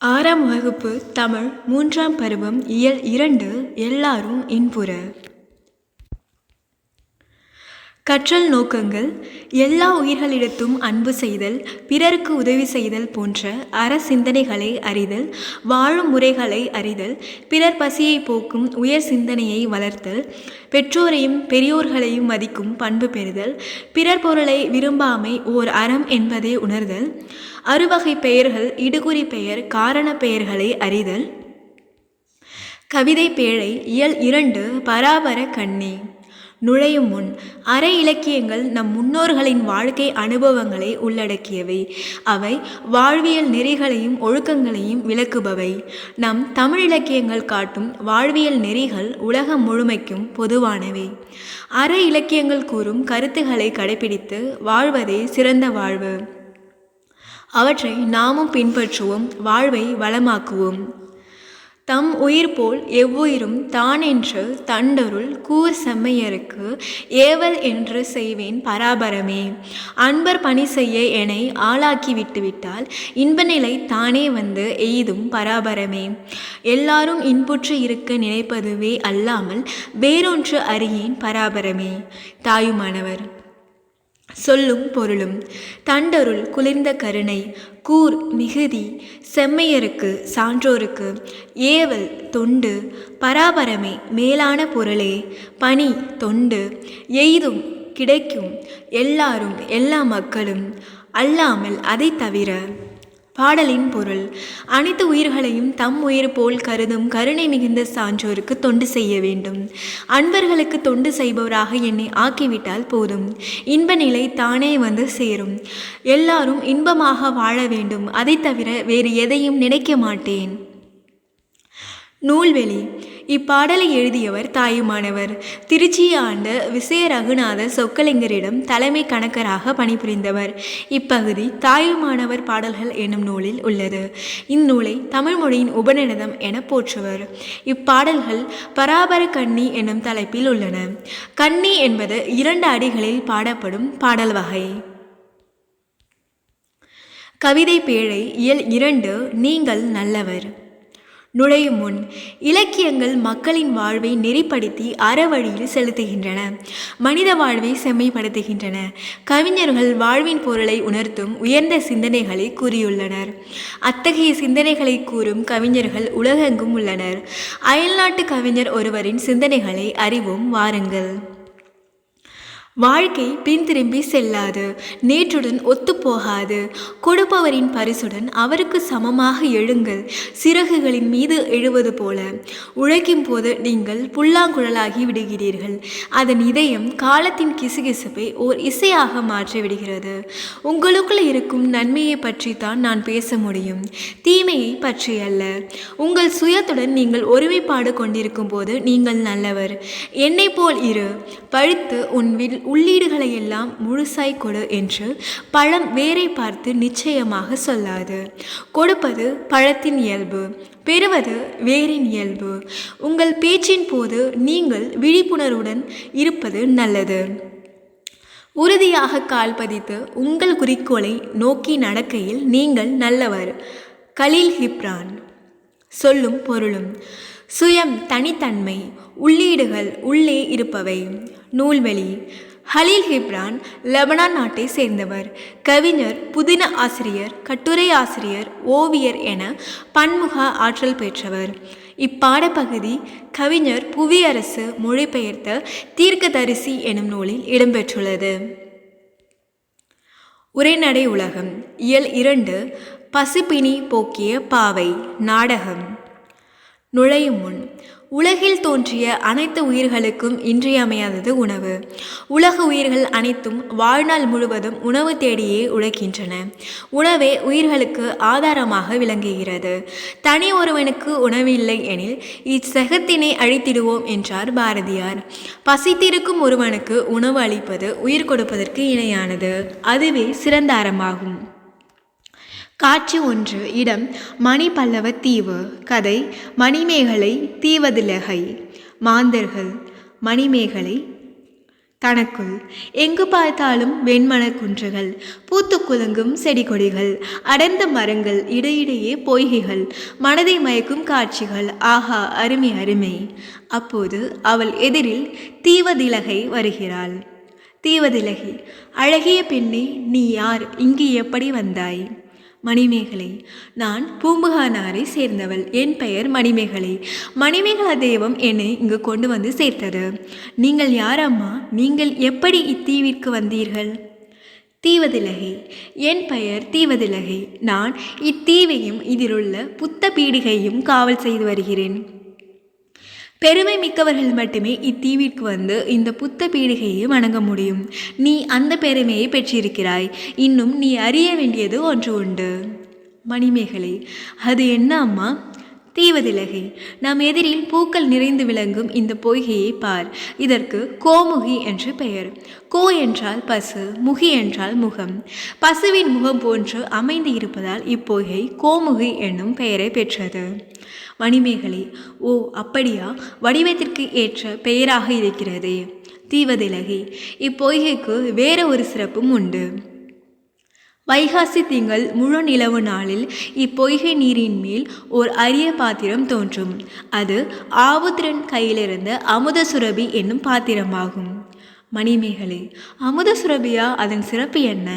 ஆறாம் வகுப்பு தமிழ் மூன்றாம் பருவம் இயல் இரண்டு எல்லாரும் இன்புற. கற்றல் நோக்கங்கள் எல்லா உயிர்களிடத்தும் அன்பு செய்தல் பிறருக்கு உதவி செய்தல் போன்ற அற சிந்தனைகளை அறிதல் வாழும் முறைகளை அறிதல் பிறர் பசியை போக்கும் உயர் சிந்தனையை வளர்த்தல் பெற்றோரையும் பெரியோர்களையும் மதிக்கும் பண்பு பெறுதல் பிறர் பொருளை விரும்பாமை ஓர் அறம் என்பதை உணர்தல் அறுவகை பெயர்கள் இடுகுறி பெயர் காரண பெயர்களை அறிதல். கவிதை பேழை இயல் இரண்டு பராபர கண்ணி. நுழையும் முன் அற இலக்கியங்கள் நம் முன்னோர்களின் வாழ்க்கை அனுபவங்களை உள்ளடக்கியவை. அவை வாழ்வியல் நெறிகளையும் ஒழுக்கங்களையும் விளக்குபவை. நம் தமிழ் இலக்கியங்கள் காட்டும் வாழ்வியல் நெறிகள் உலகம் முழுமைக்கும் பொதுவானவை. அற இலக்கியங்கள் கூறும் கருத்துக்களை கடைபிடித்து வாழ்வதே சிறந்த வாழ்வு. அவற்றை நாமும் பின்பற்றுவோம் வாழ்வை வளமாக்குவோம். தம் உயிர் போல் எவ்வுயிரும் தானென்று தண்டருள் கூர் செம்மையருக்கு ஏவல் என்று செய்வேன் பராபரமே. அன்பர் பணி செய்ய என்னை ஆளாக்கி விட்டுவிட்டால் இன்பநிலை தானே வந்து எய்தும் பராபரமே. எல்லாரும் இன்புற்று இருக்க நினைப்பதுவே அல்லாமல் வேறொன்று அறியேன் பராபரமே. தாயுமானவர் சொல்லும் பொருளும் தண்டருள் குளிர்ந்த கருணை கூர் மிகுதி செம்மையருக்கு சான்றோருக்கு ஏவல் தொண்டு பராபரமே மேலான பொருளே பணி தொண்டு எய்தும் கிடைக்கும் எல்லாரும் எல்லா மக்களும் அல்லாமல் அதை தவிர பாடலின் பொருள். அனைத்து உயிர்களையும் தம் உயிர் போல் கருதும் கருணை மிகுந்த சான்றோருக்கு தொண்டு செய்ய வேண்டும். அன்பர்களுக்கு தொண்டு செய்பவராக என்னை ஆக்கிவிட்டால் போதும். இன்ப நிலை தானே வந்து சேரும். எல்லாரும் இன்பமாக வாழ வேண்டும். அதை தவிர வேறு எதையும் நினைக்க மாட்டேன். நூல்வெளி. இப்பாடலை எழுதியவர் தாயுமானவர். திருச்சியை ஆண்ட விசய ரகுநாத சொக்கலிங்கரிடம் தலைமை கணக்கராக பணிபுரிந்தவர். இப்பகுதி தாயுமானவர் பாடல்கள் என்னும் நூலில் உள்ளது. இந்நூலை தமிழ் மொழியின் உபநிடதம் என போற்றுவர். இப்பாடல்கள் பராபர கண்ணி என்னும் தலைப்பில் உள்ளன. கண்ணி என்பது இரண்டு அடிகளில் பாடப்படும் பாடல் வகை. கவிதை பேழை இயல் இரண்டு நீங்கள் நல்லவர். நுழையும் முன் இலக்கியங்கள் மக்களின் வாழ்வை நெறிப்படுத்தி அறவழியில் செலுத்துகின்றன. மனித வாழ்வை செம்மைப்படுத்துகின்றன. கவிஞர்கள் வாழ்வின் பொருளை உணர்த்தும் உயர்ந்த சிந்தனைகளை கூறியுள்ளனர். அத்தகைய சிந்தனைகளை கூறும் கவிஞர்கள் உலகெங்கும் உள்ளனர். அயல்நாட்டு கவிஞர் ஒருவரின் சிந்தனைகளை அறிவோம் வாருங்கள். வாழ்க்கை பின் திரும்பி செல்லாது. நேற்றுடன் ஒத்துப்போகாது. கொடுப்பவரின் பரிசுடன் அவருக்கு சமமாக எழுங்கள். சிறகுகளின் மீது எழுவது போல உழைக்கும் போது நீங்கள் புல்லாங்குழலாகி விடுகிறீர்கள். அதன் இதயம் காலத்தின் கிசுகிசுப்பை ஓர் இசையாக மாற்றி விடுகிறது. உங்களுக்குள் இருக்கும் நன்மையை பற்றி தான் நான் பேச முடியும். தீமையை பற்றி அல்ல. உங்கள் சுயத்துடன் நீங்கள் ஒருமைப்பாடு கொண்டிருக்கும் போது நீங்கள் நல்லவர். என்னை போல் இரு. பழுத்து உன் வில் உள்ளீடுகளை எல்லாம் முழுசாய் கொடு என்று பழம் வேரை பார்த்து நிச்சயமாக சொல்லாது. கொடுப்பது பழத்தின் இயல்பு. பெறுவது வேரின் இயல்பு. உங்கள் பேச்சின் போது நீங்கள் விழிப்புணர்வுடன் இருப்பது நல்லது. உறுதியாக கால் பதித்து உங்கள் குறிக்கோளை நோக்கி நடக்கையில் நீங்கள் நல்லவர். Kahlil Gibran. சொல்லும் பொருளும் சுயம் தனித்தன்மை உள்ளீடுகள் உள்ளே இருப்பவை. நூல்வெளி ஹலீல் ஹிப்ரான் லெபனான் நாட்டை சேர்ந்தவர். கவிஞர் புதின ஆசிரியர் கட்டுரை ஆசிரியர் ஓவியர் என பன்முக ஆற்றல் பெற்றவர். இப்பாடப்பகுதி கவிஞர் புவியரசு மொழிபெயர்த்த தீர்க்கதரிசி எனும் நூலில் இடம்பெற்றுள்ளது. உரைநடை உலகம். இயல் இரண்டு. பசுப்பினி போக்கிய பாவை. நாடகம். நுழையும் முன். உலகில் தோன்றிய அனைத்து உயிர்களுக்கும் இன்றியமையாதது உணவு. உலக உயிர்கள் அனைத்தும் வாழ்நாள் முழுவதும் உணவு தேடியே உழைக்கின்றன. உணவே உயிர்களுக்கு ஆதாரமாக விளங்குகிறது. தனி ஒருவனுக்கு உணவில்லை எனில் இச்சகத்தினை அழித்திடுவோம் என்றார் பாரதியார். பசித்திருக்கும் ஒருவனுக்கு உணவு அளிப்பது உயிர் கொடுப்பதற்கு இணையானது. அதுவே சிறந்த அறமாகும். காட்சி ஒன்று இடம் மணி பல்லவ தீவு கதை மணிமேகலை தீவதிலகை மாந்தர்கள் மணிமேகலை தனக்குள். எங்கு பார்த்தாலும் வெண்மணக் குன்றுகள் பூத்து குலுங்கும் செடி கொடிகள் அடர்ந்த மரங்கள் இடையிடையே பொய்கைகள் மனதை மயக்கும் காட்சிகள் ஆஹா அருமை அருமை. அப்போது அவள் எதிரில் தீவதிலகை வருகிறாள். தீவதிலகி அழகிய பெண்ணே நீ யார்? இங்கு எப்படி வந்தாய்? மணிமேகலை. நான் பூம்புகானாரை சேர்ந்தவள். என் பெயர் மணிமேகலை. மணிமேகலா தெய்வம் என்னை இங்கு கொண்டு வந்து சேர்த்தது. நீங்கள் யார் அம்மா நீங்கள் எப்படி இத்தீவிற்கு வந்தீர்கள்? தீவதிலகை. என் பெயர் தீவதிலகை. நான் இத்தீவையும் இதிலுள்ள புத்த பீடிகையும் காவல் செய்து வருகிறேன். பெருமை மிக்கவர்கள் மட்டுமே இத்தீவிற்கு வந்து இந்த புத்த பீடிகையை வணங்க முடியும். நீ அந்த பெருமையை பெற்றிருக்கிறாய். இன்னும் நீ அறிய வேண்டியது ஒன்று உண்டு. மணிமேகலை அது என்ன அம்மா? தீவதிலகை நம் எதிரில் பூக்கள் நிறைந்து விளங்கும் இந்த பொய்கையை பார். இதற்கு கோமுகி என்று பெயர். கோ என்றால் பசு முகி என்றால் முகம். பசுவின் முகம் போன்று அமைந்து இருப்பதால் இப்பொய்கை கோமுகி என்னும் பெயரை பெற்றது. மணிமேகலை ஓ அப்படியா? வடிவத்திற்கு ஏற்ற பெயராக இருக்கிறது. தீவதிலகை இப்பொய்கைக்கு வேறு ஒரு சிறப்பும் உண்டு. வைகாசி திங்கள் முழு நிலவு நாளில் இப்பொய்கை நீரின் மேல் ஓர் அரிய பாத்திரம் தோன்றும். அது ஆவுத்திரன் கையிலிருந்த அமுத சுரபி என்னும் பாத்திரமாகும். மணிமேகலை அமுத சுரபியா? அதன் சிறப்பு என்ன?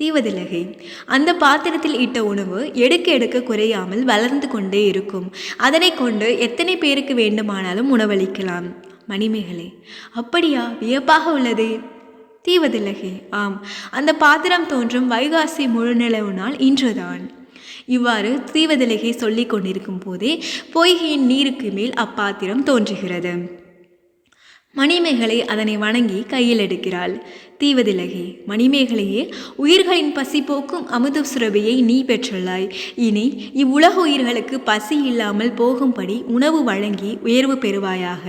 தீவதிலகை. அந்த பாத்திரத்தில் இட்ட உணவு எடுக்க எடுக்க குறையாமல் வளர்ந்து கொண்டே இருக்கும். அதனை கொண்டு எத்தனை பேருக்கு வேண்டுமானாலும் உணவளிக்கலாம். மணிமேகலை அப்படியா வியப்பாக உள்ளதே. தீவதிலகை ஆம் அந்த பாத்திரம் தோன்றும் வைகாசி முழுநிலவு நாள் இன்றுதான். இவ்வாறு தீவதிலகை சொல்லிக் கொண்டிருக்கும் போதே பொய்கையின் நீருக்கு மேல் அப்பாத்திரம் தோன்றுகிறது. மணிமேகலை அதனை வணங்கி கையில் எடுக்கிறாள். தீவதிலகை மணிமேகலையே உயிர்களின் பசி போக்கும் அமுத சுரபியை நீ பெற்றுள்ளாய். இனி இவ்வுலக உயிர்களுக்கு பசி இல்லாமல் போகும்படி உணவு வழங்கி உயர்வு பெறுவாயாக.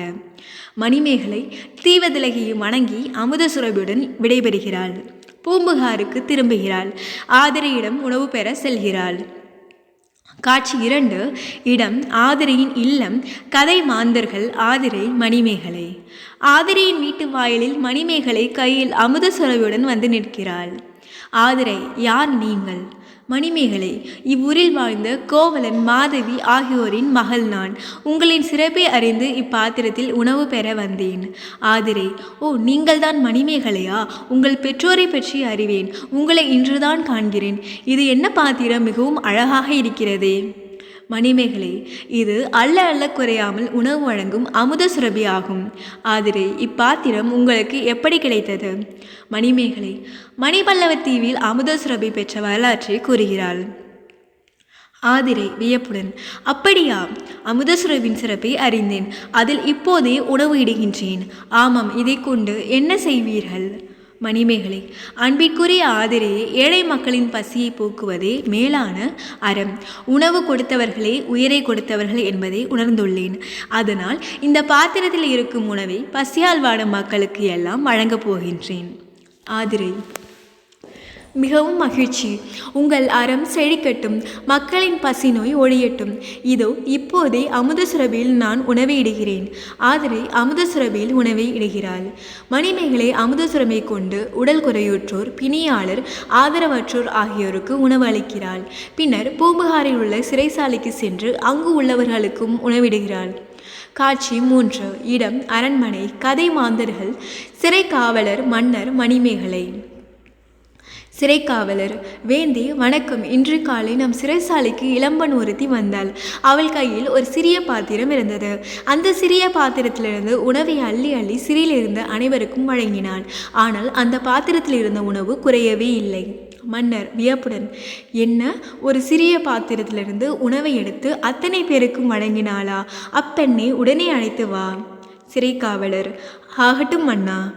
மணிமேகலை தீவதிலகையும் வணங்கி அமுத சுரபியுடன் விடைபெறுகிறாள். பூம்புகாருக்கு திரும்புகிறாள். ஆதிரையிடம் உணவு பெற செல்கிறாள். காட்சி இரண்டு இடம் ஆதிரையின் இல்லம் கதை மாந்தர்கள் ஆதிரை மணிமேகலை. ஆதிரையின் வீட்டு வாயிலில் மணிமேகலை கையில் அமுத சுரவியுடன் வந்து நிற்கிறாள். ஆதிரை யார் நீங்கள்? மணிமேகலை இவ்வூரில் வாழ்ந்த கோவலன் மாதவி ஆகியோரின் மகள் நான். உங்களின் சிறப்பை அறிந்து இப்பாத்திரத்தில் உணவு பெற வந்தேன். ஆதிரை ஓ நீங்கள்தான் மணிமேகலையா? உங்கள் பெற்றோரை பற்றி அறிவேன். உங்களை இன்றுதான் காண்கிறேன். இது என்ன பாத்திரம்? மிகவும் அழகாக இருக்கிறதே. மணிமேகலை இது அல்ல அல்ல குறையாமல் உணவு வழங்கும் அமுத சுரபி ஆகும். ஆதிரை இப்பாத்திரம் உங்களுக்கு எப்படி கிடைத்தது? மணிமேகலை மணிபல்லவத்தீவில் அமுத சுரபி பெற்ற வரலாற்றை கூறுகிறாள். ஆதிரை வியப்புடன் அப்படியா? அமுதசுரவின் சிறப்பை அறிந்தேன். அதில் இப்போதே உணவு இடுகின்றேன். ஆமாம் இதை கொண்டு என்ன செய்வீர்கள்? மணிமேகலை. அன்பிற்குரிய ஆதரே ஏழை மக்களின் பசியை போக்குவதே மேலான அறம். உணவு கொடுத்தவர்களே உயிரை கொடுத்தவர்கள் என்பதை உணர்ந்துள்ளேன். அதனால் இந்த பாத்திரத்தில் இருக்கும் உணவை பசியால் வாடும் மக்களுக்கு எல்லாம் வழங்கப் போகின்றேன். ஆதிரை. மிகவும் மகிழ்ச்சி. உங்கள் அறம் செழிக்கட்டும் மக்களின் பசி நோய் ஒழியட்டும். இதோ இப்போதே அமுத சுரபியில் நான் உணவை இடுகிறேன். ஆதரை அமுத சுரபியில் உணவை இடுகிறாள். மணிமேகலை அமுதசுரமை கொண்டு உடல் குறையுற்றோர் பிணியாளர் ஆதரவற்றோர் ஆகியோருக்கு உணவு அளிக்கிறாள். பின்னர் பூம்புகாரில் உள்ள சிறைசாலைக்கு சென்று அங்கு உள்ளவர்களுக்கும் உணவிடுகிறாள். காட்சி மூன்று. இடம் அரண்மனை கதை மாந்தர்கள் சிறை காவலர் மன்னர் மணிமேகலை. சிறைக்காவலர். வேந்தி வணக்கம். இன்று காலை நம் சிறைசாலைக்கு இளம்பன் ஒருத்தி வந்தாள். அவள் கையில் ஒரு சிறிய பாத்திரம் இருந்தது. அந்த சிறிய பாத்திரத்திலிருந்து உணவை அள்ளி அள்ளி சிறையில் இருந்த அனைவருக்கும் வழங்கினாள் ஆனால் அந்த பாத்திரத்தில் இருந்த உணவு குறையவே இல்லை. மன்னர் வியப்புடன் என்ன? ஒரு சிறிய பாத்திரத்திலிருந்து உணவை எடுத்து அத்தனை பேருக்கும் வழங்கினாளா? அப்பெண்ணை உடனே அழைத்து வா. சிறைக்காவலர். ஆகட்டும் மன்னா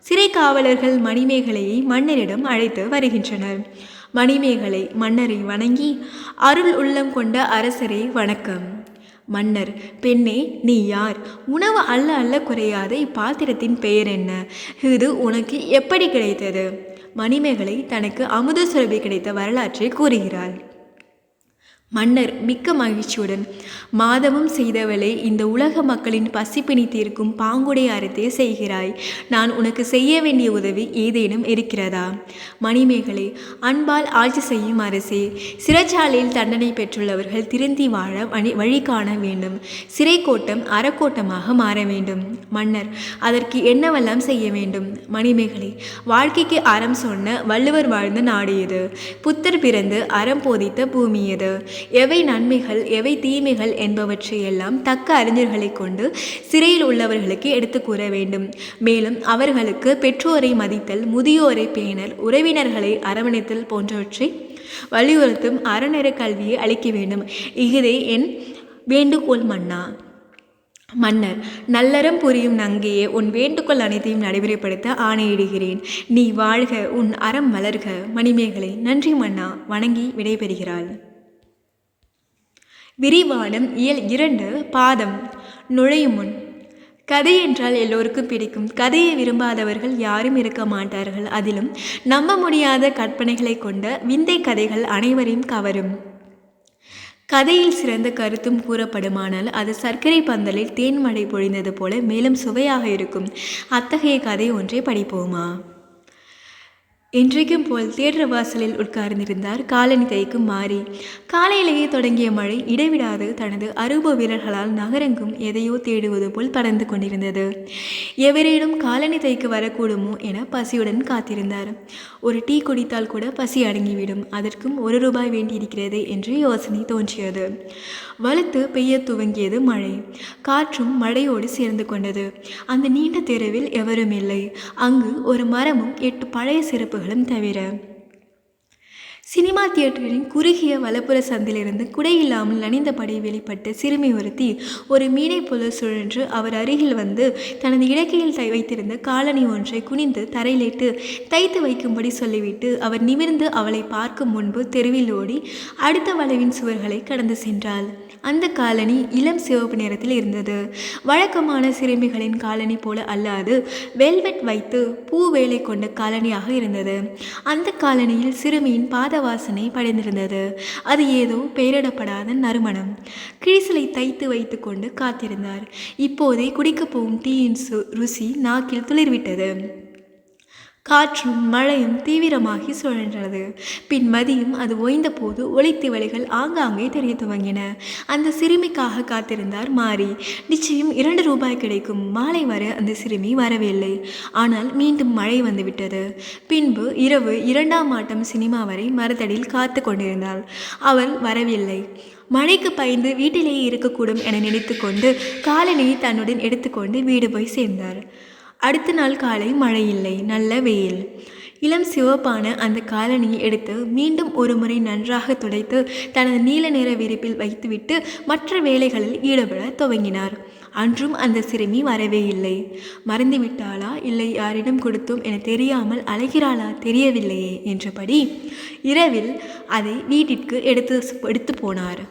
சிறை காவலர்கள் மணிமேகலையை மன்னரிடம் அழைத்து வருகின்றனர். மணிமேகலை மன்னரை வணங்கி அருள் உள்ளம் கொண்ட அரசரே வணக்கம். மன்னர் பெண்ணே நீ யார்? உணவு அல்ல அல்ல குறையாத இப்பாத்திரத்தின் பெயர் என்ன? இது உனக்கு எப்படி கிடைத்தது? மணிமேகலை தனக்கு அமுத சுரபி கிடைத்த வரலாற்றை கூறுகிறாள். மன்னர் மிக்க மகிழ்ச்சியுடன் மாதவம் செய்தவளே இந்த உலக மக்களின் பசிப்பினி தீர்க்கும் பாங்குடைய அறத்தை செய்கிறாய். நான் உனக்கு செய்ய வேண்டிய உதவி ஏதேனும் இருக்கிறதா? மணிமேகலை அன்பால் ஆட்சி செய்யும் அரசே சிறைச்சாலையில் தண்டனை பெற்றுள்ளவர்கள் திருந்தி வாழ வழி வழி காண வேண்டும். சிறை கோட்டம் அறக்கோட்டமாக மாற வேண்டும். மன்னர் அதற்கு என்னவெல்லாம் செய்ய வேண்டும்? மணிமேகலை வாழ்க்கைக்கு அறம் சொன்ன வள்ளுவர் வாழ்ந்த நாடு இது புத்தர் பிறந்து அறம் போதித்த பூமி இது எவை நன்மைகள் எவை தீமைகள் என்பவற்றையெல்லாம் தக்க அறிஞர்களைக் கொண்டு சிறையில் உள்ளவர்களுக்கு எடுத்து கூற வேண்டும். மேலும் அவர்களுக்கு பெற்றோரை மதித்தல் முதியோரை பேணல் உறவினர்களை அரவணைத்தல் போன்றவற்றை வலியுறுத்தும் அறநெற கல்வியை அளிக்க வேண்டும். இஃதே என் வேண்டுகோள் மன்னா. மன்னர் நல்லறம் புரியும் நங்கையே உன் வேண்டுகோள் அனைத்தையும் நடைமுறைப்படுத்த ஆணையிடுகிறேன். நீ வாழ்க உன் அறம் வளர்க. மணிமேகலை நன்றி மன்னா. வணங்கி விடைபெறுகிறாள். விரிவானம் இயல் இரண்டு பாதம். நுழையும் முன். கதை என்றால் எல்லோருக்கும் பிடிக்கும். கதையை விரும்பாதவர்கள் யாரும் இருக்க மாட்டார்கள். அதிலும் நம்ப முடியாத கற்பனைகளை கொண்ட விந்தை கதைகள் அனைவரையும் கவரும். கதையில் சிறந்த கருத்தும் கூறப்படுமானால் அது சர்க்கரை பந்தலில் தேன்மடை பொழிந்தது போல மேலும் சுவையாக இருக்கும். அத்தகைய கதை ஒன்றை படிப்போமா? இன்றைக்கும் போல் தியேட்டர் வாசலில் உட்கார்ந்திருந்தார் காலனி தைக்கும் மாறி. காலையிலேயே தொடங்கிய மழை இடைவிடாது தனது அரூப வீரர்களால் நகரெங்கும் எதையோ தேடுவது போல் பறந்து கொண்டிருந்தது. எவரேனும் காலனி தைக்கு வரக்கூடுமோ என பசியுடன் காத்திருந்தார். ஒரு டீ குடித்தால் கூட பசி அடங்கிவிடும். அதற்கும் ஒரு ரூபாய் வேண்டியிருக்கிறது என்று யோசனை தோன்றியது. வலுத்து பெய்ய துவங்கியது மழை. காற்றும் மழையோடு சேர்ந்து கொண்டது. அந்த நீண்ட தெருவில் எவரும் இல்லை. அங்கு ஒரு மரமும் எட்டு பழைய சிறப்புகளும் தவிர. சினிமா தியேட்டரின் குறுகிய வலப்புற சந்திலிருந்து குடை இல்லாமல் நனைந்தபடி வெளிப்பட்ட சிறுமி ஒருத்தி ஒரு மீனை போல சுழன்று அவர் அருகில் வந்து தனது இடக்கையில் தை வைத்திருந்த காலணி ஒன்றை குனிந்து தரையிலிட்டு தைத்து வைக்கும்படி சொல்லிவிட்டு அவர் நிமிர்ந்து அவளை பார்க்கும் முன்பு தெருவில் ஓடி அடுத்த வளைவின் சுவர்களை கடந்து சென்றாள். அந்த காலனி இளம் சிவப்பு நிறத்தில் இருந்தது. வழக்கமான சிறுமிகளின் காலனி போல அல்லாது வெல்வெட் வைத்து பூ வேலை கொண்ட காலனியாக இருந்தது. அந்த காலனியில் சிறுமியின் பாத வாசனை படைந்திருந்தது. அது ஏதோ பெயரிடப்படாத நறுமணம். கிழிசலை தைத்து வைத்து கொண்டு காத்திருந்தார். இப்போதே குடிக்கப் போகும் டீயின் சு ருசி நாக்கில் துளிர்விட்டது. காற்றும் மழையும் தீவிரமாகி சுழன்றது. பின் மதியம் அது ஓய்ந்தபோது ஒளித்திவலைகள் ஆங்காங்கே தெரிய துவங்கின. அந்த சிறுமிக்காக காத்திருந்தார் மாறி நிச்சயம் இரண்டு ரூபாய் கிடைக்கும். மாலை வர அந்த சிறுமி வரவில்லை. ஆனால் மீண்டும் மழை வந்துவிட்டது. பின்பு இரவு இரண்டாம் ஆட்டம் சினிமா வரை மரத்தடியில் காத்து கொண்டிருந்தாள். அவள் வரவில்லை. மழைக்கு பயந்து வீட்டிலேயே இருக்கக்கூடும் என நினைத்து கொண்டு காலனியை தன்னுடன் எடுத்துக்கொண்டு வீடு போய் சேர்ந்தார். அடுத்த நாள் காலை மழை இல்லை நல்ல வெயில். இளம் சிவப்பான அந்த காலணியை எடுத்து மீண்டும் ஒரு முறை நன்றாக துடைத்து தனது நீல நிற விரிப்பில் வைத்துவிட்டு மற்ற வேலைகளில் ஈடுபட துவங்கினார். அன்றும் அந்த சிறுமி வரவே இல்லை. மறந்துவிட்டாளா இல்லை யாரிடம் கொடுத்தோம் என தெரியாமல் அழைகிறாளா தெரியவில்லையே என்றபடி இரவில் அதை வீட்டிற்கு எடுத்து எடுத்து போனார்.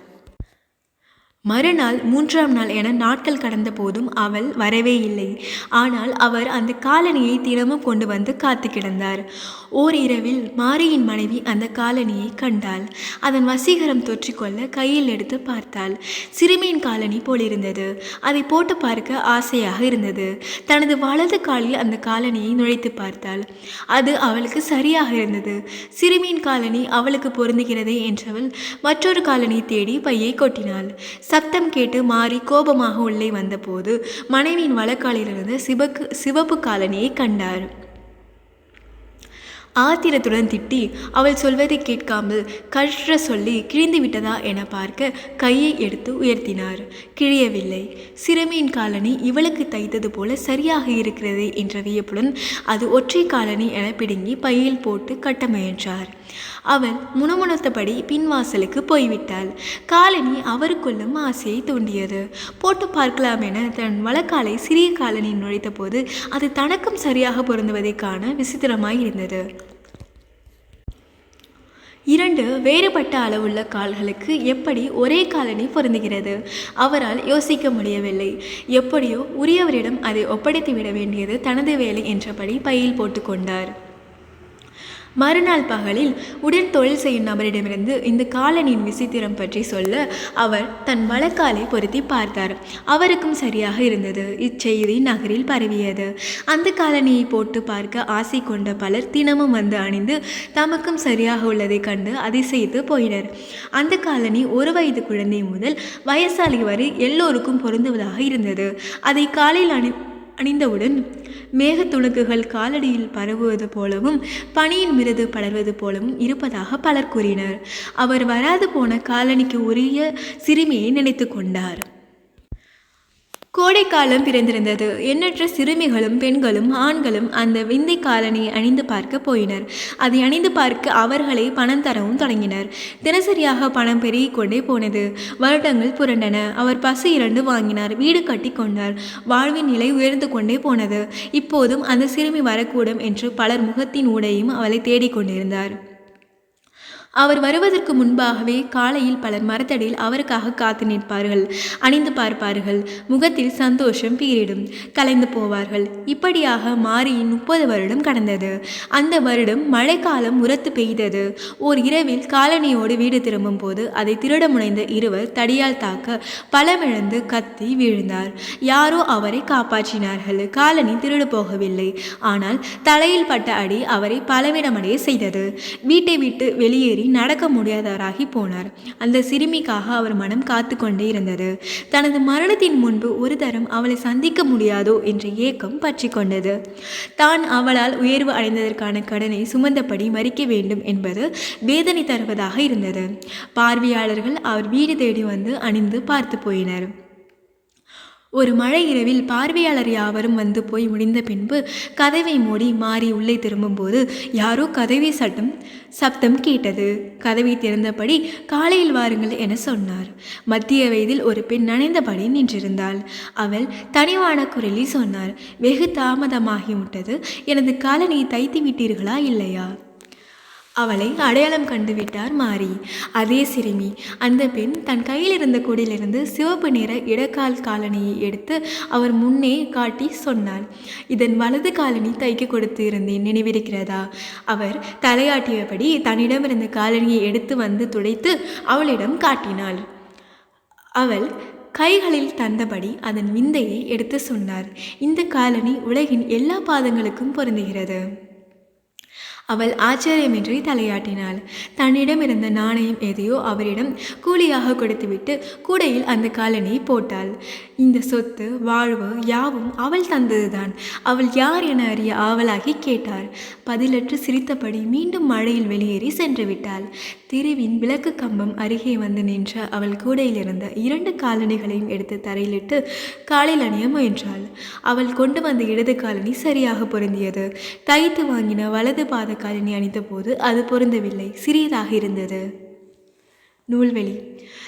மறுநாள் மூன்றாம் நாள் என நாட்கள் கடந்த போதும் அவள் வரவே இல்லை ஆனால் அவர் அந்த காலனியை தினமும் கொண்டு வந்து காத்து கிடந்தார். ஓர் இரவில் மாரியின் மனைவி அந்த காலனியை கண்டாள். அதன் வசீகரம் தொற்றிக்கொள்ள கையில் எடுத்து பார்த்தாள். சிறுமியின் காலனி போலிருந்தது. அதை போட்டு பார்க்க ஆசையாக இருந்தது. தனது வலது காலில் அந்த காலனியை நுழைத்து பார்த்தாள். அது அவளுக்கு சரியாக இருந்தது. சிறுமியின் காலனி அவளுக்கு பொருந்துகிறதே என்றவள் மற்றொரு காலனி தேடி பையை கொட்டினாள். சப்தம் கேட்டு மாறி கோபமாக உள்ளே வந்தபோது மனைவியின் வழக்காலிலிருந்து சிவக்கு சிவப்பு காலனியை கண்டார். ஆத்திரத்துடன் திட்டி அவள் சொல்வதை கேட்காமல் கற்ற சொல்லி கிழிந்து விட்டதா என பார்க்க கையை எடுத்து உயர்த்தினார். கிழியவில்லை. சிறுமியின் காலனி இவளுக்கு தைத்தது போல சரியாக இருக்கிறது என்ற வியப்புடன் அது ஒற்றை காலனி என பிடுங்கி பையில் போட்டு கட்ட முயன்றார். அவள் முணுமுணுத்தபடி பின்வாசலுக்கு போய்விட்டாள். காலனி அவருக்குள்ளும் ஆசையை தூண்டியது. போட்டு பார்க்கலாம் என தன் வழக்காலை சிறிய காலனியில் நுழைத்தபோது அது தனக்கும் சரியாக பொருந்துவதை காண விசித்திரமாய் இருந்தது இரண்டு வேறுபட்ட அளவுள்ள கால்களுக்கு எப்படி ஒரே காலனி பொருந்துகிறது? அவரால் யோசிக்க முடியவில்லை. எப்படியோ உரியவரிடம் அதை ஒப்படைத்து விட வேண்டியது தனது வேலை என்றபடி பையில் போட்டுக்கொண்டார் மறுநாள் பகலில் உடன் தொழில் செய்யும் நபரிடமிருந்து இந்த காலனியின் விசித்திரம் பற்றி சொல்ல அவர் தன் வழக்காலை பொருத்தி பார்த்தார். அவருக்கும் சரியாக இருந்தது. இச்செய்தி நகரில் பரவியது. அந்த காலனியை போட்டு பார்க்க ஆசை கொண்ட பலர் தினமும் வந்து அணிந்து தமக்கும் சரியாக உள்ளதை கண்டு அதிசயித்து போயினர். அந்த காலனி ஒரு வயது குழந்தை முதல் வயசாளி வரை எல்லோருக்கும் பொருந்துவதாக இருந்தது. அதை காலையில் அணி அணிந்தவுடன் மேகத்துணுக்குகள் காலடியில் பரவுவது போலவும் பனியின் மிருது படர்வது போலவும் இருப்பதாக பலர் கூறினர். அவர் வராது போன காலனிக்கு உரிய சிறுமியை நினைத்து கொண்டார். கோடைக்காலம் பிறந்திருந்தது. எண்ணற்ற சிறுமிகளும் பெண்களும் ஆண்களும் அந்த விந்தை காலனியை அணிந்து பார்க்க போயினர். அதை அணிந்து பார்க்க அவர்களை பணம் தரவும் தொடங்கினர். தினசரியாக பணம் பெருகிக் கொண்டே போனது. வருடங்கள் புரண்டன. அவர் பசு இரண்டு வாங்கினார். வீடு கட்டி கொண்டார். வாழ்வின் நிலை உயர்ந்து கொண்டே போனது. இப்போதும் அந்த சிறுமி வரக்கூடும் என்று பலர் முகத்தின் ஊடையும் அவளை தேடிக்கொண்டிருந்தார் அவர் வருவதற்கு முன்பாகவே காலையில் பலர் மரத்தடியில் அவருக்காக காத்து நிற்பார்கள். அணிந்து பார்ப்பார்கள். முகத்தில் சந்தோஷம் பீரிடும் கலைந்து போவார்கள். இப்படியாக மாறியின் முப்பது வருடம் கடந்தது. அந்த வருடம் மழைக்காலம் உரத்து பெய்தது. ஓர் இரவில் காலனியோடு வீடு திரும்பும் போது அதை திருட முனைந்த இருவர் தடியால் தாக்க பலமிழந்து கத்தி வீழ்ந்தார். யாரோ அவரை காப்பாற்றினார்கள். காலனி திருடு போகவில்லை. ஆனால் தலையில் பட்ட அடி அவரை பலவிடமடைய செய்தது. வீட்டை விட்டு வெளியேறி நடக்க முடியாதவராகி போனார். அந்த சிறுமிக்காக அவர் மனம் காத்து கொண்டே இருந்தது. தனது மரணத்தின் முன்பு ஒரு தரம் அவளை சந்திக்க முடியாதோ என்ற ஏக்கம் பற்றி கொண்டது. தான் அவளால் உயர்வு அடைந்ததற்கான கடனை சுமந்தபடி மறிக்க வேண்டும் என்பது வேதனை தருவதாக இருந்தது. பார்வையாளர்கள் அவர் வீடு தேடி வந்து அணிந்து பார்த்து போயினர். ஒரு மழை இரவில் பார்வையாளர் யாவரும் வந்து போய் முடிந்த பின்பு கதவை மூடி மாறி உள்ளே திரும்பும்போது யாரோ கதவை சட்டம் சப்தம் கேட்டது. கதவை திறந்தபடி காலையில் வாருங்கள் என சொன்னார். மத்திய வயதில் ஒரு பெண் நனைந்தபடி நின்றிருந்தாள். அவள் தனிவான குரலில் சொன்னார் வெகு தாமதமாகிவிட்டது. எனது காலனியை தைத்து விட்டீர்களா இல்லையா? அவளை அடையாளம் கண்டுவிட்டார் மாறி அதே சிறுமி அந்த பெண் தன் கையில் இருந்த கொடியிலிருந்து சிவப்பு நிற இடக்கால் காலணியை எடுத்து அவர் முன்னே காட்டி சொன்னாள் இதன் வலது காலனி தைக்க கொடுத்து இருந்தேன் நினைவிருக்கிறதா? அவர் தலையாட்டியபடி தன்னிடமிருந்த காலனியை எடுத்து வந்து துடைத்து அவளிடம் காட்டினாள். அவள் கைகளில் தந்தபடி அதன் விந்தையை எடுத்து சொன்னார் இந்த காலனி உலகின் எல்லா பாதங்களுக்கும் பொருந்துகிறது. அவள் ஆச்சரியமின்றி தலையாட்டினாள். தன்னிடம் இருந்த நாணயம் எதையோ அவரிடம் கூலியாக கொடுத்துவிட்டு கூடையில் அந்த காலனியை போட்டாள். இந்த சொத்து வாழ்வு யாவும் அவள் தந்ததுதான். அவள் யார் என அறிய ஆவலாகி கேட்டார் பதிலற்று சிரித்தபடி மீண்டும் மழையில் வெளியேறி சென்று விட்டாள் தெருவின் விளக்கு கம்பம் அருகே வந்து நின்ற அவள் கூடையில் இருந்த இரண்டு காலணிகளையும் எடுத்து தரையிலிட்டு காலில் அணிய முயன்றாள். அவள் கொண்டு வந்த இடது காலனி சரியாக பொருந்தியது. தைத்து வாங்கின வலது பாத காலணி அணிந்தபோது அது பொருந்தவில்லை. சிறியதாக இருந்தது. நூல்வெளி.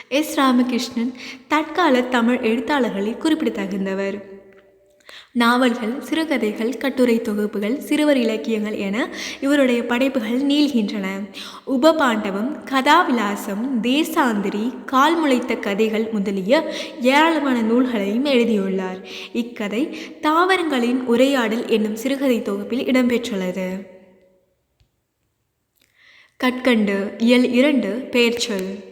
எஸ். ராமகிருஷ்ணன் தற்கால தமிழ் எழுத்தாளர்களில் குறிப்பிடத்தகுந்தவர் நாவல்கள் சிறுகதைகள் கட்டுரை தொகுப்புகள் சிறுவர் இலக்கியங்கள் என இவருடைய படைப்புகள் நீள்கின்றன. உபபாண்டவம் கதாவிலாசம் தேசாந்திரி கால் முளைத்த கதைகள் முதலிய ஏராளமான நூல்களையும் எழுதியுள்ளார். இக்கதை தாவரங்களின் உரையாடல் என்னும் சிறுகதை தொகுப்பில் இடம்பெற்றுள்ளது. கற்கண்டு இயல் இரண்டு பெயர்ச்சொல்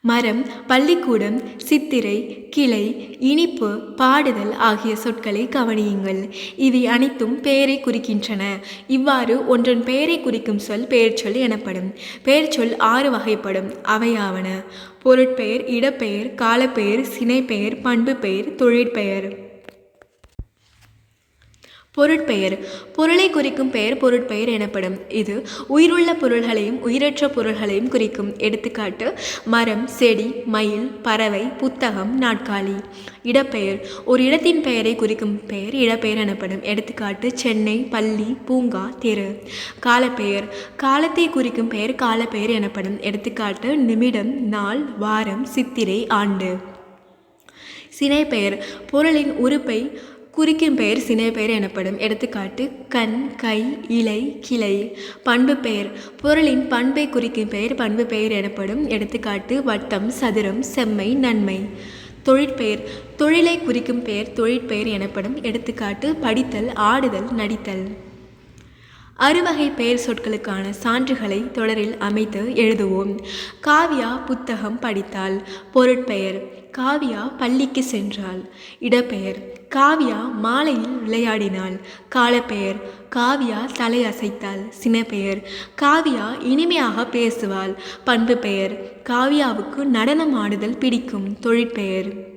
மரம் பள்ளிக்கூடம் சித்திரை கிளை இனிப்பு பாடுதல் ஆகிய சொற்களை கவனியுங்கள். இவை அனைத்தும் பெயரை குறிக்கின்றன. இவ்வாறு ஒன்றன் பெயரை குறிக்கும் சொல் பெயர்ச்சொல் எனப்படும். பெயர்ச்சொல் ஆறு வகைப்படும். அவையாவன பொருட்பெயர் இடப்பெயர் காலப்பெயர் சினைப்பெயர் பண்பு பெயர் தொழிற்பெயர். பொருட்பெயர். பொருளை குறிக்கும் பெயர் பொருட்பெயர் எனப்படும். இது உயிருள்ள பொருள்களையும் உயிரற்ற பொருள்களையும் குறிக்கும். எடுத்துக்காட்டு மரம் செடி மயில் பறவை புத்தகம் நாட்காலி இடப்பெயர் ஒரு இடத்தின் பெயரை குறிக்கும் பெயர் இடப்பெயர் எனப்படும். எடுத்துக்காட்டு சென்னை பள்ளி பூங்கா தெரு. காலப்பெயர் காலத்தை குறிக்கும் பெயர் காலப்பெயர் எனப்படும். எடுத்துக்காட்டு நிமிடம் நாள் வாரம் சித்திரை ஆண்டு. சினைப்பெயர் பொருளின் உறுப்பை குறிக்கும் பெயர் சினை பெயர் எனப்படும். எடுத்துக்காட்டு கண் கை இலை கிளை பண்பு பெயர். பொருளின் பண்பை குறிக்கும் பெயர் பண்பு பெயர் எனப்படும். எடுத்துக்காட்டு வட்டம் சதுரம் செம்மை நன்மை. தொழிற்பெயர். தொழிலை குறிக்கும் பெயர் தொழிற்பெயர் எனப்படும். எடுத்துக்காட்டு படித்தல் ஆடுதல் நடித்தல். அறுவகை பெயர் சொற்களுக்கான சான்றுகளை தொடரில் அமைத்து எழுதுவோம். காவியா புத்தகம் படித்தாள் பொருட்பெயர் காவியா பள்ளிக்கு சென்றாள் இடப்பெயர் காவியா மாலையில் விளையாடினாள் காலப்பெயர் காவியா தலை அசைத்தாள் சினப்பெயர் காவியா இனிமையாக பேசுவாள் பண்பு பெயர் காவியாவுக்கு நடனம் ஆடுதல் பிடிக்கும் தொழிற்பெயர்.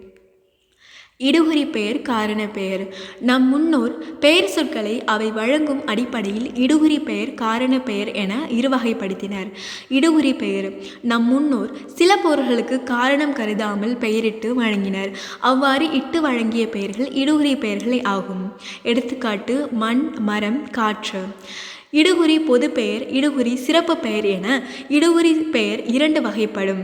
இடுகுறி பெயர் காரண பெயர். நம் முன்னோர் பெயர் சொற்களை அவை வழங்கும் அடிப்படையில் இடுகுறி பெயர் காரண பெயர் என இருவகைப்படுத்தினர். இடுகுறி பெயர். நம் முன்னோர் சில பொருள்களுக்கு காரணம் கருதாமல் பெயரிட்டு வழங்கினர். அவ்வாறு இட்டு வழங்கிய பெயர்கள் இடுகுறி பெயர்களே ஆகும். எடுத்துக்காட்டு மண் மரம் காற்று. இடுகுறி பொது பெயர் இடுகுறி சிறப்பு பெயர் என இடுகுறி பெயர் இரண்டு வகைப்படும்.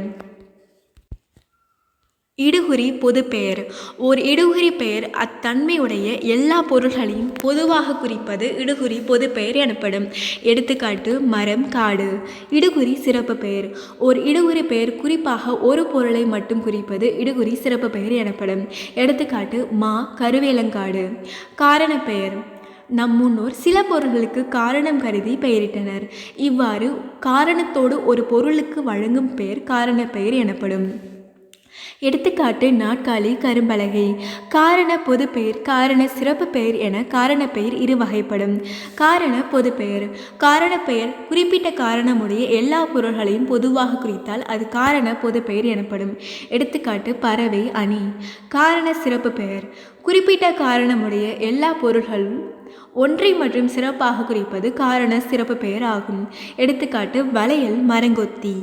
இடுகுறி பொது பெயர். ஓர் இடுகுறி பெயர் அத்தன்மையுடைய எல்லா பொருள்களையும் பொதுவாக குறிப்பது இடுகுறி பொது பெயர் எனப்படும். எடுத்துக்காட்டு மரம் காடு. இடுகுறி சிறப்பு பெயர். ஓர் இடுகுறி பெயர் குறிப்பாக ஒரு பொருளை மட்டும் குறிப்பது இடுகுறி சிறப்பு பெயர் எனப்படும். எடுத்துக்காட்டு மா கருவேலங்காடு. காரண பெயர். நம் முன்னோர் சில பொருள்களுக்கு காரணம் கருதி பெயரிட்டனர். இவ்வாறு காரணத்தோடு ஒரு பொருளுக்கு வழங்கும் பெயர் காரண பெயர் எனப்படும். எடுத்துக்காட்டு நாட்காலி கரும்பலகை. காரண பொது பெயர் காரண சிறப்பு பெயர் என காரண பெயர் இரு வகைப்படும். காரண பொது பெயர் காரண பெயர் குறிப்பிட்ட காரணமுடைய எல்லா பொருள்களையும் பொதுவாக குறித்தால் அது காரண பொது பெயர் எனப்படும். எடுத்துக்காட்டு பறவை அணி. காரண சிறப்பு பெயர். குறிப்பிட்ட காரணமுடைய எல்லா பொருள்களும் ஒன்றை மற்றும் சிறப்பாக குறிப்பது காரண சிறப்பு பெயர் ஆகும். எடுத்துக்காட்டு வளையல் மரங்கொத்தி.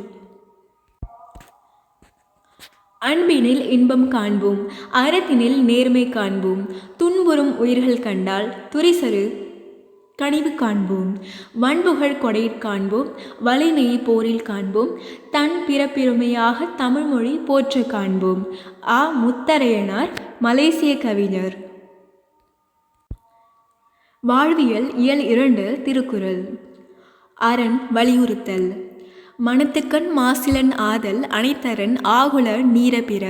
அன்பினில் இன்பம் காண்போம் அறத்தினில் நேர்மை காண்போம். துன்புறும் உயிர்கள் கண்டால் துரிசரு கனிவு காண்போம். வன்புகழ் கொடையிற் காண்போம் வலைநெய் போரில் காண்போம். தன் பிறப்பிருமையாக தமிழ்மொழி போற்ற காண்போம். ஆ. முத்தரையனார் மலேசிய கவிஞர். வாழ்வியல் இயல் இரண்டு திருக்குறள். அரண் வலியுறுத்தல். மனத்துக்கண் மாசிலன் ஆதல் அனைத்தரன் ஆகுல நீரபிற.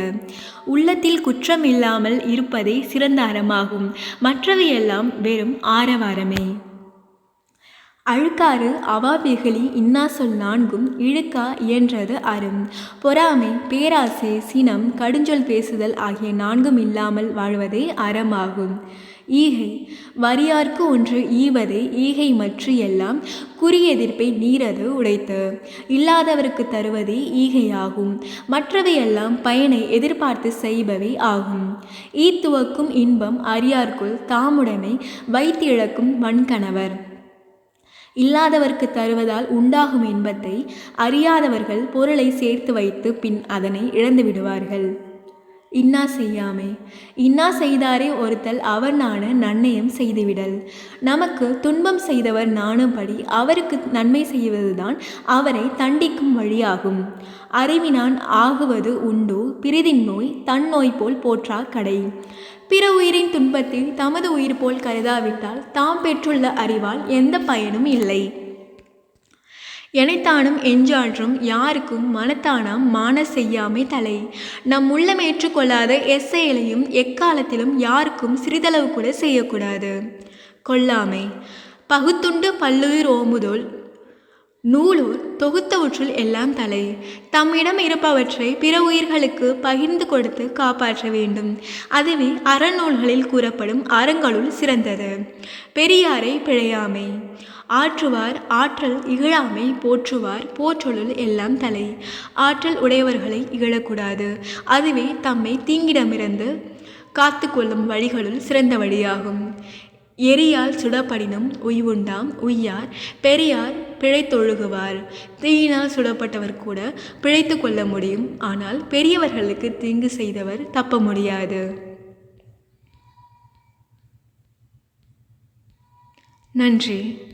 உள்ளத்தில் குற்றம் இல்லாமல் இருப்பதே சிறந்த அறமாகும். மற்றவையெல்லாம் வெறும் ஆரவாரமே. அழுக்காறு அவாவெகுளி இன்னா சொல் நான்கும் இழுக்கா இயன்றது அரும். பொறாமை பேராசை சினம் கடுஞ்சொல் பேசுதல் ஆகிய நான்கும் இல்லாமல் வாழ்வதே அறமாகும். ஈகை. வரியார்க்கு ஒன்று ஈவதே ஈகை மற்ற எல்லாம் குறியெதிர்ப்பை நீரது உடைத்து. இல்லாதவருக்கு தருவதே ஈகையாகும். மற்றவையெல்லாம் பயனை எதிர்பார்த்து செய்பவை ஆகும். ஈத்துவக்கும் இன்பம் அறியார்க்குள் வைத்து வைத்திழக்கும் வன்கணவர். இல்லாதவர்க்கு தருவதால் உண்டாகும் இன்பத்தை அறியாதவர்கள் பொருளை சேர்த்து வைத்து பின் அதனை இழந்து விடுவார்கள். இன்னா செய்யாமே. இன்னா செய்தாரே ஒருத்தல் அவர் நாண நன்னயம் செய்துவிடல். நமக்கு துன்பம் செய்தவர் நாணும்படி அவருக்கு நன்மை செய்வதுதான் அவரை தண்டிக்கும் வழியாகும். அறிவினான் ஆகுவது உண்டோ? பிரிதின் நோய் தன் நோய் போல் போற்றா கடை. பிற உயிரின் துன்பத்தில் தமது உயிர் போல் கருதாவிட்டால் தாம் பெற்றுள்ள அறிவால் எந்த பயனும் இல்லை. எனைத்தானும் எஞ்சான்றும் யாருக்கும் மனத்தானாம் மான செய்யாமை தலை. நம் உள்ளம் ஏற்றுக்கொள்ளாத எஸ்ஸெயலையும் எக்காலத்திலும் யாருக்கும் சிறிதளவு கூட செய்யக்கூடாது. கொல்லாமை பகுத்துண்டு பல்லுயிர் ஓமுதோல் நூலூர் தொகுத்தவற்றுள் எல்லாம் தலை. தம்மிடம் இருப்பவற்றை பிற உயிர்களுக்கு பகிர்ந்து கொடுத்து காப்பாற்ற வேண்டும். அதுவே அறநூல்களில் கூறப்படும் அறங்களுள் சிறந்தது. பெரியாரை பிழையாமை. ஆற்றுவார் ஆற்றல் இகழாமை போற்றுவார் போற்றலுள் எல்லாம் தலை. ஆற்றல் உடையவர்களை இகழக்கூடாது. அதுவே தம்மை தீங்கிடமிருந்து காத்து கொள்ளும் வழிகளுள் சிறந்த வழியாகும். எரியால் சுடப்படினும் உய்வுண்டாம் உய்யார் பெரியார் பிழைத்தொழுகுவார். தீயினால் சுடப்பட்டவர் கூட பிழைத்து கொள்ள முடியும். ஆனால் பெரியவர்களுக்கு தீங்கு செய்தவர் தப்ப முடியாது. நன்றி.